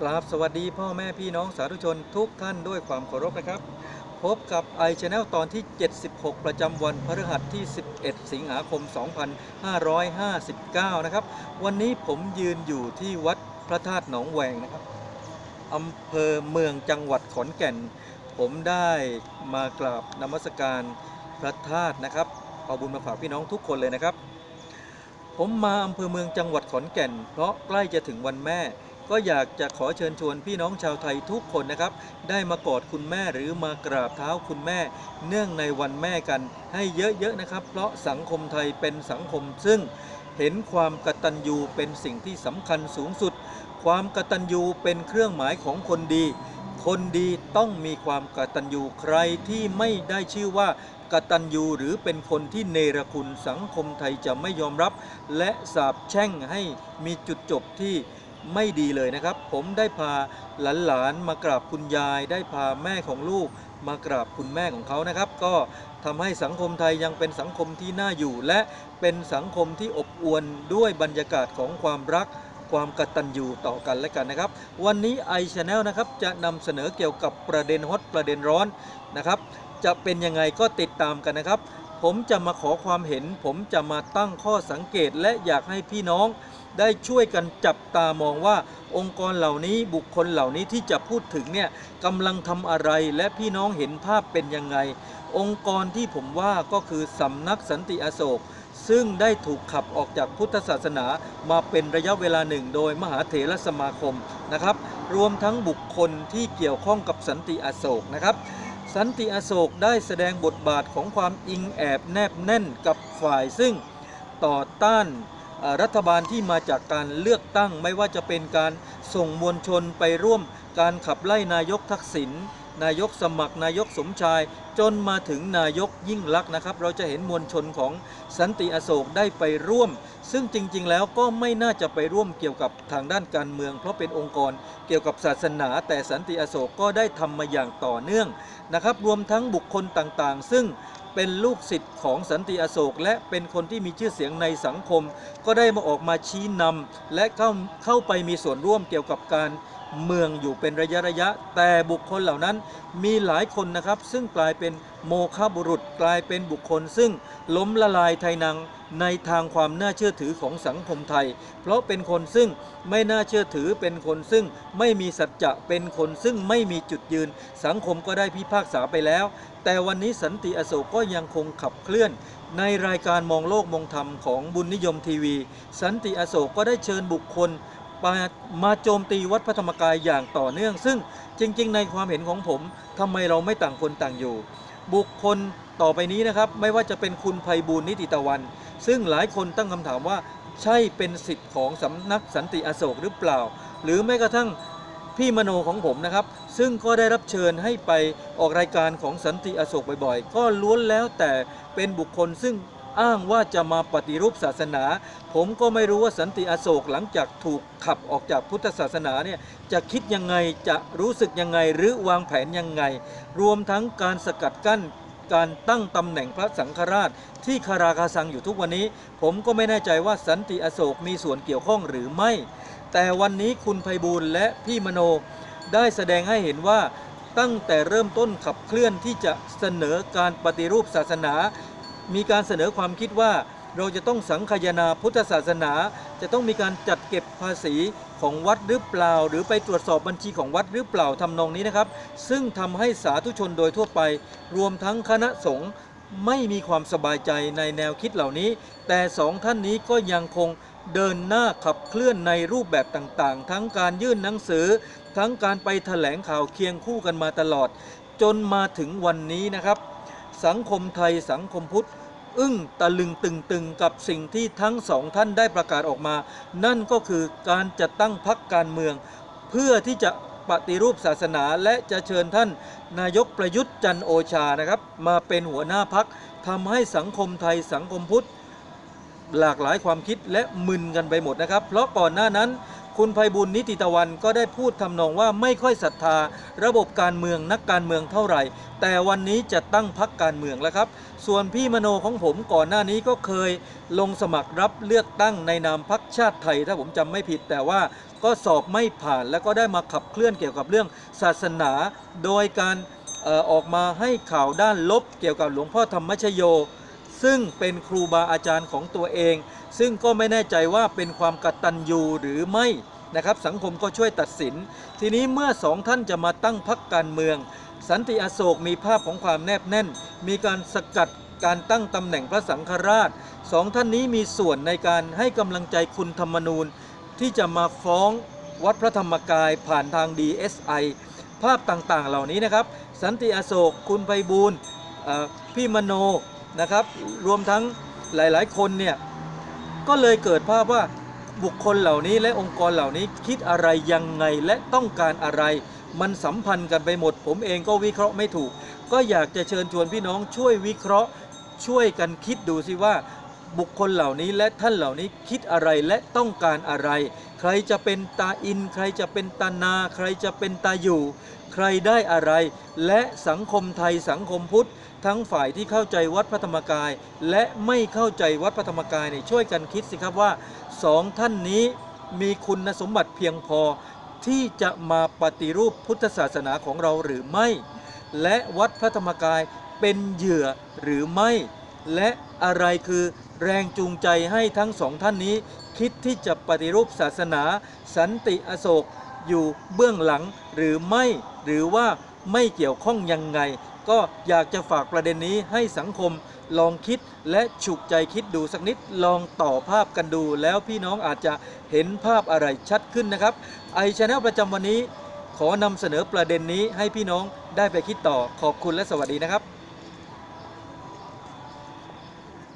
กราบสวัสดีพ่อแม่พี่น้องสาธุชนทุกท่านด้วยความเคารพนะครับ พบกับ i Channel ตอนที่ 76 ประจำวันพฤหัสที่ 11 สิงหาคม 2559 นะครับ วันนี้ผมยืนอยู่ที่วัดพระธาตุหนองแวงนะครับอำเภอเมืองจังหวัดขอนแก่น ผมได้มากราบนมัสการพระธาตุนะครับเอาบุญมาฝากพี่น้องทุกคนเลยนะครับ ผมมาอำเภอเมืองจังหวัดขอนแก่น เพราะใกล้จะถึงวันแม่ ก็อยากจะขอเชิญชวนพี่น้องชาวไทยทุกคนนะครับ ได้มากอดคุณแม่หรือมากราบเท้าคุณแม่ เนื่องในวันแม่กันให้เยอะๆนะครับ เพราะสังคมไทยเป็นสังคมซึ่งเห็นความกตัญญูเป็นสิ่งที่สำคัญสูงสุด ความกตัญญูเป็นเครื่องหมายของคนดี คนดีต้องมีความกตัญญูใครที่ไม่ได้ชื่อว่ากตัญญูหรือเป็นคนที่เนรคุณสังคมไทยจะไม่ยอมรับ และสาบแช่งให้มีจุดจบที่ ไม่ดีเลยนะครับ ผมได้พาหลานๆมากราบคุณยาย ได้พาแม่ของลูกมากราบคุณแม่ของเขานะครับ ก็ทำให้สังคมไทยยังเป็นสังคมที่น่าอยู่ และเป็นสังคมที่อบอวลด้วยบรรยากาศของความรักความกตัญญูต่อกันและกันนะครับ วันนี้ i Channel นะครับจะนำเสนอเกี่ยวกับประเด็นฮอตประเด็นร้อนนะครับ จะเป็นยังไงก็ติดตามกันนะครับ ผมจะมาขอความเห็น ผมจะมาตั้งข้อสังเกตและอยากให้พี่น้อง ได้ช่วยกันจับตามองว่าองค์กรเหล่านี้บุคคลเหล่านี้ที่จะพูดถึงเนี่ยกำลังทำอะไรและพี่น้องเห็นภาพเป็นยังไง องค์กรที่ผมว่าก็คือสำนักสันติอโศก ซึ่งได้ถูกขับออกจากพุทธศาสนามาเป็นระยะเวลาหนึ่งโดยมหาเถรสมาคมนะครับ รวมทั้งบุคคลที่เกี่ยวข้องกับสันติอโศกนะครับสันติอโศกได้แสดงบทบาทของความอิงแอบแนบแน่นกับฝ่ายซึ่งต่อต้าน รัฐบาลที่มาจากการเลือกตั้ง ไม่ว่าจะเป็นการส่งมวลชนไปร่วม การขับไล่นายกทักษิณนายกสมัครนายกสมชาย จนมาถึงนายกยิ่งลักษณ์นะครับ เราจะเห็นมวลชนของสันติอโศกได้ไปร่วม ซึ่งจริง ๆ แล้วก็ไม่น่าจะไปร่วมเกี่ยวกับทางด้านการเมือง เพราะเป็นองค์กรเกี่ยวกับศาสนา แต่สันติอโศกก็ได้ทำมาอย่างต่อเนื่องนะครับ รวมทั้งบุคคลต่างๆ ซึ่ง เป็นลูกศิษย์ของสันติอโศก และเป็นคนที่มีชื่อเสียงในสังคม ก็ได้มาออกมาชี้นำและเข้าเข้าไปมีส่วนร่วมเกี่ยวกับการ เมืองอยู่เป็นระยะระยะ แต่บุคคลเหล่านั้นมีหลายคนนะครับ ซึ่งกลายเป็นโมฆะบุรุษกลายเป็นบุคคล ซึ่งล้มละลายไทยนังในทางความน่าเชื่อถือของสังคมไทย เพราะเป็นคนซึ่งไม่น่าเชื่อถือเป็นคนซึ่งไม่มีสัจจะเป็นคนซึ่งไม่มีจุดยืน สังคมก็ได้พิพากษาไปแล้ว แต่วันนี้สันติอโศกก็ยังคงขับเคลื่อน ในรายการมองโลกมองธรรมของบุญนิยมทีวี สันติอโศกก็ได้เชิญบุคคล มามาโจมตีวัดพระธรรมกายอย่างต่อเนื่อง ซึ่งจริง ๆ ในความเห็นของผมทำไมเราไม่ต่างคนต่างอยู่ บุคคลต่อไปนี้นะครับ ไม่ว่าจะเป็นคุณภัยบูลย์นิติตะวัน ซึ่งหลายคนตั้งคำถามว่า ใช่เป็นสิทธิ์ของสำนักสันติอโศกหรือเปล่า หรือแม้กระทั่งพี่มโนของผมนะครับ ซึ่งก็ได้รับเชิญให้ไปออกรายการของสันติอโศกบ่อยๆ ก็ล้วนแล้วแต่เป็นบุคคลซึ่ง อ้างว่าจะมาปฏิรูปศาสนา ผมก็ไม่รู้ว่าสันติอโศกหลังจากถูกขับออกจากพุทธศาสนาเนี่ยจะคิดยังไงจะรู้สึกยังไงหรือวางแผนยังไง รวมทั้งการสกัดกั้นการตั้งตำแหน่งพระสังฆราช ที่คาราคาซังอยู่ทุกวันนี้ ผมก็ไม่แน่ใจว่าสันติอโศกมีส่วนเกี่ยวข้องหรือไม่ แต่วันนี้คุณไพบูลและพี่มโนได้แสดงให้เห็นว่าตั้งแต่เริ่มต้นขับเคลื่อนที่จะเสนอการปฏิรูปศาสนา มีการเสนอความคิดว่าเราจะต้องสังคายนาพุทธศาสนา จะต้องมีการจัดเก็บภาษีของวัดหรือเปล่า หรือไปตรวจสอบบัญชีของวัดหรือเปล่าทำนองนี้นะครับ ซึ่งทำให้สาธุชนโดยทั่วไป รวมทั้งคณะสงฆ์ไม่มีความสบายใจในแนวคิดเหล่านี้ แต่สองท่านนี้ก็ยังคงเดินหน้าขับเคลื่อนในรูปแบบต่างๆ ทั้งการยื่นหนังสือ ทั้งการไปแถลงข่าวเคียงคู่กันมาตลอด จนมาถึงวันนี้นะครับ สังคมไทยสังคมพุทธ อึ้งตะลึงตึงตึงกับสิ่งที่ทั้งสองท่านได้ประกาศออกมา นั่นก็คือการจัดตั้งพักการเมือง เพื่อที่จะปฏิรูปศาสนาและจะเชิญท่าน นายกประยุทธ์จันโอชานะครับ มาเป็นหัวหน้าพักทำให้สังคมไทยสังคมพุทธ หลากหลายความคิดและมึนกันไปหมดนะครับ เพราะก่อนหน้านั้น คุณภัยบุญนิติตะวันก็ได้พูดทำนองว่าไม่ค่อยศรัทธา ระบบการเมืองนักการเมืองเท่าไหร่ แต่วันนี้จะตั้งพักการเมืองแล้วครับ ส่วนพี่มโนของผมก่อนหน้านี้ก็เคยลงสมัครรับเลือกตั้งในนามพักชาติไทย ถ้าผมจำไม่ผิดแต่ว่าก็สอบไม่ผ่านแล้วก็ได้มาขับเคลื่อนเกี่ยวกับเรื่องศาสนา โดยการออออกมาให้ข่าวด้านลบเกี่ยวกับหลวงพ่อธรรมชโย ซึ่งเป็นครูบาอาจารย์ของตัวเอง ซึ่งก็ไม่แน่ใจว่าเป็นความกตัญญูหรือไม่นะครับสังคมก็ช่วยตัดสิน ทีนี้เมื่อสองท่านจะมาตั้งพักการเมือง สันติอโศกมีภาพของความแนบแน่น มีการสกัดการตั้งตำแหน่งพระสังฆราชสองท่านนี้มีส่วนในการให้กำลังใจคุณธรรมนูญ ที่จะมาฟ้องวัดพระธรรมกายผ่านทาง DSI ภาพต่างๆ เหล่านี้นะครับ สันติอโศกคุณไพบูลพี่มโน นะครับ รวมทั้งหลาย ๆ คนเนี่ยก็เลยเกิดภาพว่าบุคคลเหล่านี้และองค์กรเหล่านี้คิดอะไรยังไงและต้องการอะไร มันสัมพันธ์กันไปหมด ผมเองก็วิเคราะห์ไม่ถูก ก็อยากจะเชิญชวนพี่น้องช่วยวิเคราะห์ ช่วยกันคิดดูสิว่า บุคคลเหล่านี้และท่านเหล่านี้คิดอะไรและต้องการอะไร ใครจะเป็นตาอิน ใครจะเป็นตานา ใครจะเป็นตาอยู่ ใครได้อะไร และสังคมไทยสังคมพุทธ ทั้งฝ่ายที่เข้าใจวัดพระธรรมกาย และไม่เข้าใจวัดพระธรรมกายเนี่ยช่วยกันคิดสิครับว่าสองท่านนี้มีคุณสมบัติเพียงพอที่จะมาปฏิรูปพุทธศาสนาของเราหรือไม่ และวัดพระธรรมกายเป็นเหยื่อหรือไม่ และอะไรคือแรงจูงใจให้ทั้งสองท่านนี้ คิดที่จะปฏิรูปศาสนา สันติอโศกอยู่เบื้องหลังหรือไม่ หรือว่าไม่เกี่ยวข้องยังไง ก็อยากจะฝากประเด็นนี้ให้สังคมลองคิดและฉุกใจคิดดูสักนิดลองต่อภาพกันดู แล้วพี่น้องอาจจะเห็นภาพอะไรชัดขึ้นนะครับ ไอชแนลประจำวันนี้ ขอนำเสนอประเด็นนี้ให้พี่น้องได้ไปคิดต่อขอบคุณและสวัสดีนะครับ